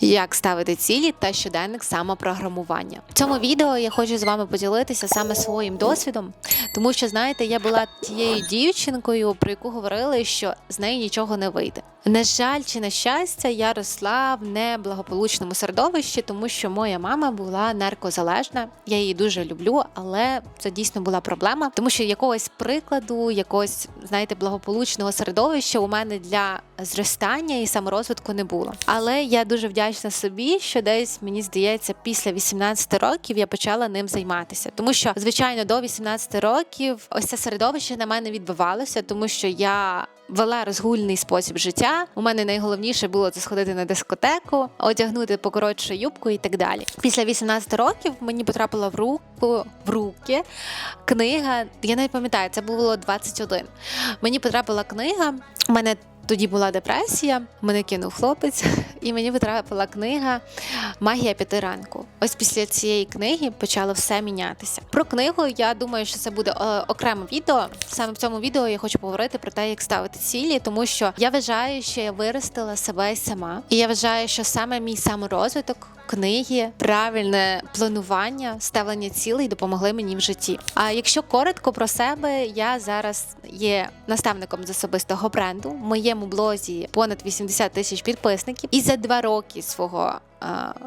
як ставити цілі та щоденник самопрограмування. В цьому відео я хочу з вами поділитися саме своїм досвідом, тому що знаєте, я була тією дівчинкою, про яку говорили, що з неї нічого не вийде. На жаль, чи на щастя, я росла в неблагополучному середовищі, тому що моя мама була наркозалежна. Я її дуже люблю, але це дійсно була проблема, тому що якогось прикладу, якогось знаєте, благополучного середовища у мене для зростання і саморозвитку не було. Але я дуже вдячна собі, що десь мені здається, після 18 років я почала ним займатися, тому що звичайно до 18 років ось це середовище на мене відбивалося, тому що я вела розгульний спосіб життя. У мене найголовніше було це сходити на дискотеку, одягнути покоротшу юбку і так далі. Після 18 років мені потрапила в руку в руки книга. Я навіть пам'ятаю, це було 21. Мені потрапила книга. У мене тоді була депресія, мене кинув хлопець, і мені потрапила книга Магія п'яти ранку. Ось після цієї книги почало все мінятися. Про книгу я думаю, що це буде е, окреме відео. Саме в цьому відео я хочу поговорити про те, як ставити цілі, тому що я вважаю, що я виростила себе сама, і я вважаю, що саме мій саморозвиток. Книги, правильне планування, ставлення цілей допомогли мені в житті. А якщо коротко про себе, я зараз є наставником з особистого бренду. В моєму блозі понад 80 тисяч підписників, і за два роки свого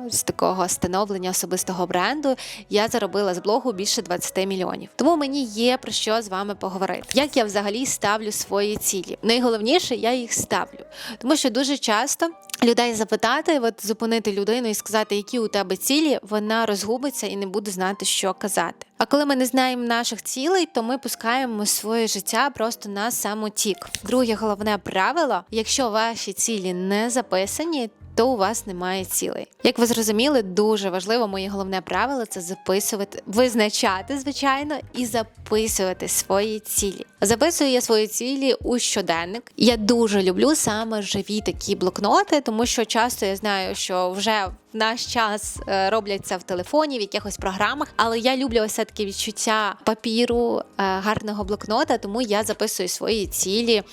з такого становлення особистого бренду я заробила з блогу більше 20 мільйонів. Тому мені є про що з вами поговорити. Як я взагалі ставлю свої цілі? Найголовніше я їх ставлю, тому що дуже часто людей запитати, от зупинити людину і сказати, які у тебе цілі, вона розгубиться і не буде знати, що казати. А коли ми не знаємо наших цілей, то ми пускаємо своє життя просто на самотік. Друге головне правило: якщо ваші цілі не записані, то у вас немає цілей. Як ви зрозуміли, дуже важливо моє головне правило це записувати, визначати, звичайно, і записувати свої цілі. Записую я свої цілі у щоденник. Я дуже люблю саме живі такі блокноти, тому що часто я знаю, що вже наш час робляться роблять це в телефоні, в якихось програмах. Але я люблю ось таке відчуття папіру, е, гарного блокнота, тому я записую свої цілі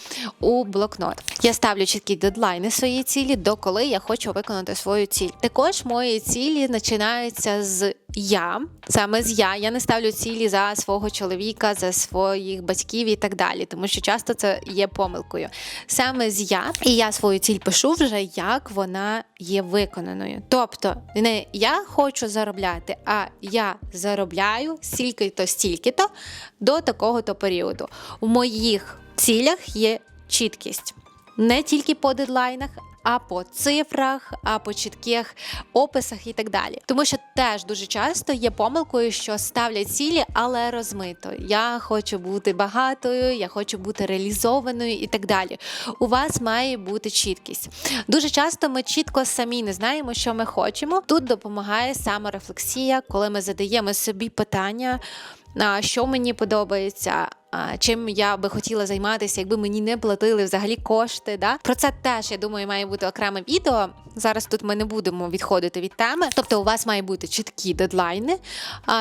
у блокнот. Я ставлю чіткі дедлайни свої цілі, до коли я хочу виконати свою ціль. Також мої цілі починаються з я, саме з я. Я не ставлю цілі за свого чоловіка, за своїх батьків і так далі, тому що часто це є помилкою. Саме з я, і я свою ціль пишу вже, як вона є виконаною. Тобто, не я хочу заробляти, а я заробляю стільки-то, стільки-то до такого-то періоду. У моїх цілях є чіткість. Не тільки по дедлайнах, а по цифрах, а по чітких описах і так далі. Тому що теж дуже часто є помилкою, що ставлять цілі, але розмито. Я хочу бути багатою, я хочу бути реалізованою і так далі. У вас має бути чіткість. Дуже часто ми чітко самі не знаємо, що ми хочемо. Тут допомагає саморефлексія, коли ми задаємо собі питання. Що мені подобається, чим я би хотіла займатися, якби мені не платили взагалі кошти. Да? Про це теж я думаю, має бути окреме відео. Зараз тут ми не будемо відходити від теми. Тобто, у вас має бути чіткі дедлайни,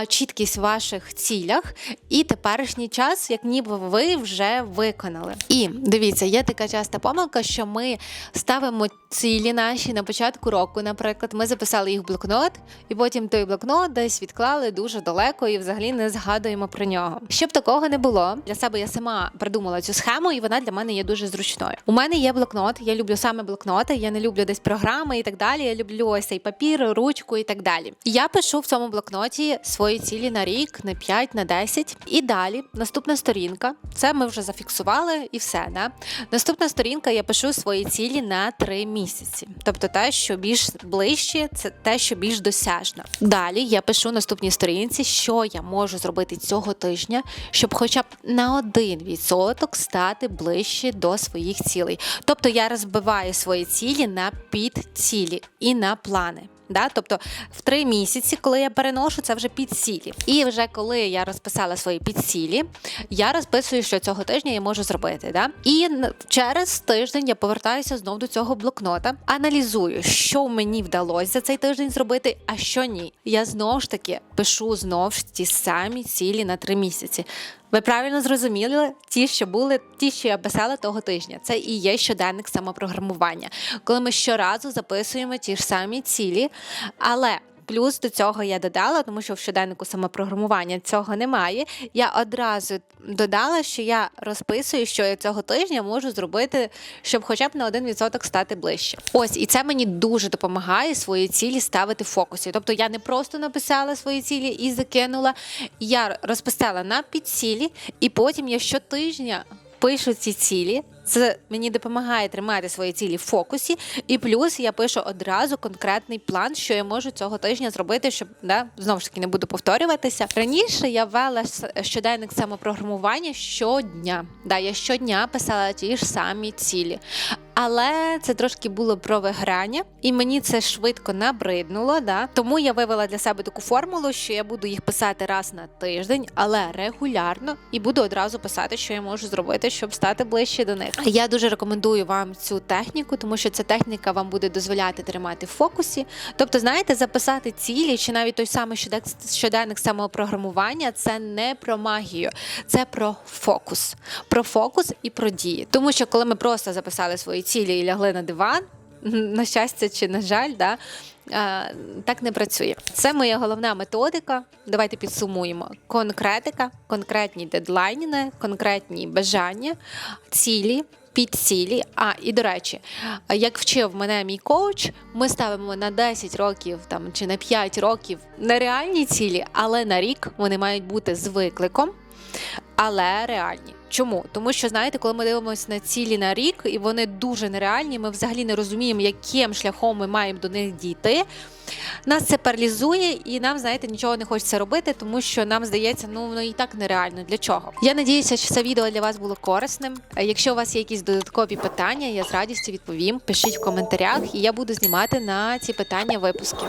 чіткість в ваших цілях і теперішній час, як ніби ви вже виконали. І дивіться, є така часта помилка, що ми ставимо цілі наші на початку року. Наприклад, ми записали їх в блокнот, і потім той блокнот десь відклали дуже далеко і взагалі не згадуємо про нього. Щоб такого не було. Для себе я сама придумала цю схему, і вона для мене є дуже зручною. У мене є блокнот. Я люблю саме блокноти. Я не люблю десь програми і так далі. Я люблю ось цей папір, ручку і так далі. Я пишу в цьому блокноті свої цілі на рік, на 5, на 10. І далі наступна сторінка. Це ми вже зафіксували і все. Да? Наступна сторінка я пишу свої цілі на 3 місяці. Тобто те, що більш ближче, це те, що більш досяжно. Далі я пишу наступній сторінці, що я можу зробити цього тижня, щоб, хоча б на один відсоток стати ближче до своїх цілей. Тобто я розбиваю свої цілі на підцілі і на плани. Да? Тобто в три місяці, коли я переношу, це вже підцілі. І вже коли я розписала свої підцілі, я розписую, що цього тижня я можу зробити. Да? І через тиждень я повертаюся знову до цього блокнота, аналізую, що мені вдалося за цей тиждень зробити, а що ні. Я знову ж таки пишу знову ж ті самі цілі на три місяці. Ви правильно зрозуміли ті, що були, ті, що я писала того тижня. Це і є щоденник самопрограмування, коли ми щоразу записуємо ті ж самі цілі, але. Плюс до цього я додала, тому що в щоденнику самопрограмування цього немає. Я одразу додала, що я розписую, що я цього тижня можу зробити, щоб хоча б на 1% стати ближче. Ось, і це мені дуже допомагає свої цілі ставити в фокусі. Тобто я не просто написала свої цілі і закинула, я розписала на підцілі, і потім я щотижня пишу ці цілі. Це мені допомагає тримати свої цілі в фокусі, і плюс я пишу одразу конкретний план, що я можу цього тижня зробити, щоб да, знову ж таки не буду повторюватися. Раніше я вела щоденник самопрограмування щодня. Да, я щодня писала ті ж самі цілі. Але це трошки було про виграння, і мені це швидко набриднуло. Да? Тому я вивела для себе таку формулу, що я буду їх писати раз на тиждень, але регулярно, і буду одразу писати, що я можу зробити, щоб стати ближче до них. Я дуже рекомендую вам цю техніку, тому що ця техніка вам буде дозволяти тримати в фокусі. Тобто, знаєте, записати цілі чи навіть той самий щоденник самопрограмування це не про магію, це про фокус, про фокус і про дії. Тому що коли ми просто записали свої цілі і лягли на диван, на щастя чи на жаль, да, так не працює. Це моя головна методика. Давайте підсумуємо: конкретика, конкретні дедлайни, конкретні бажання, цілі. Підцілі. А і до речі, як вчив мене мій коуч, ми ставимо на 10 років там чи на 5 років нереальні цілі, але на рік вони мають бути з викликом, але реальні. Чому? Тому що знаєте, коли ми дивимося на цілі на рік, і вони дуже нереальні, ми взагалі не розуміємо, яким шляхом ми маємо до них дійти. Нас це паралізує, і нам, знаєте, нічого не хочеться робити, тому що нам здається, ну воно і так нереально. Для чого? Я надіюся, що це відео для вас було корисним. Е, Якщо у вас є якісь додаткові питання, я з радістю відповім. Пишіть в коментарях, і я буду знімати на ці питання випуски.